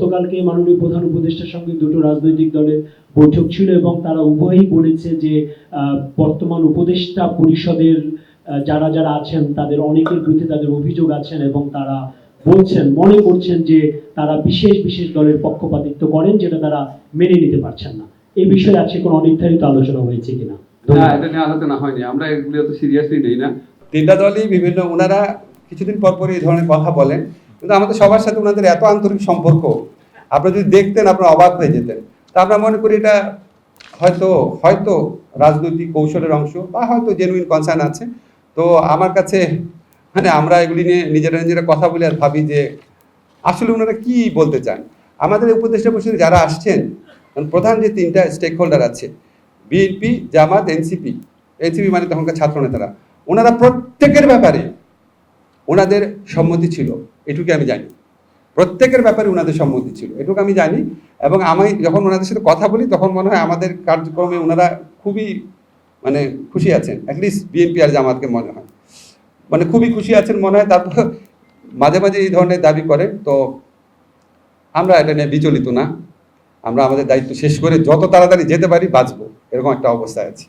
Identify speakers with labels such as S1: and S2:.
S1: গতকালকে মাননীয় প্রধান উপদেষ্টার সঙ্গে দুটো রাজনৈতিক দলের বৈঠক ছিল এবং তারা উভয়ই বলেছে যে বর্তমান উপদেষ্টা পরিষদের যারা যারা আছেন তাদের অনেকের বিরুদ্ধে তাদের অভিযোগ আছেন এবং তারা বলছেন মনে করছেন যে তারা বিশেষ বিশেষ দলের পক্ষপাতিত্ব করেন যেটা তারা মেনে নিতে পারছেন না। এই বিষয়ে আজকে কোনো অনির্ধারিত আলোচনা হয়েছে কিনা?
S2: না এটা নিয়ে আলোচনা হয়নি। আমরা এগুলি অত সিরিয়াসলি নেই না।
S3: তিনটা দলই বিভিন্ন ওনারা কিছুদিন পর পর এই ধরনের কথা বলেন। কিন্তু আমাদের সবার সাথে ওনাদের এত আন্তরিক সম্পর্ক আপনারা যদি দেখতেন, আপনারা অবাক হয়ে যেতেন। তা আমরা মনে করি এটা হয়তো হয়তো রাজনৈতিক কৌশলের অংশ বা হয়তো জেনুইন কনসার্ন আছে। তো আমার কাছে মানে আমরা এগুলি নিয়ে নিজেরা নিজেরা কথা বলে আর ভাবি যে আসলে ওনারা কি বলতে চান? আমাদের উপদেষ্টা পরিষদে যারা আসছেন মানে প্রধান যে তিনটা স্টেক হোল্ডার আছে, বিএনপি, জামাত, এনসিপি এনসিপি মানে তখনকার ছাত্র নেতারা, ওনারা প্রত্যেকের ব্যাপারে ওনাদের সম্মতি ছিল। এটুকু আমি জানি। প্রত্যেকের ব্যাপারে ওনাদের সম্মতি ছিল, এটুকু আমি জানি এবং আমি যখন ওনাদের সাথে কথা বলি তখন মনে হয় আমাদের কার্যক্রমে ওনারা খুবই মানে খুশি আছেন অ্যাটলিস্ট বিএনপি আর জামাতকে মনে হয়। মানে খুবই খুশি আছেন মনে হয়, তারপর মাঝে মাঝে এই ধরনের দাবি করে, তো আমরা এটা নিয়ে বিচলিত না। আমরা আমাদের দায়িত্ব শেষ করে যত তাড়াতাড়ি যেতে পারি বাঁচবো, এরকম একটা অবস্থায় আছি।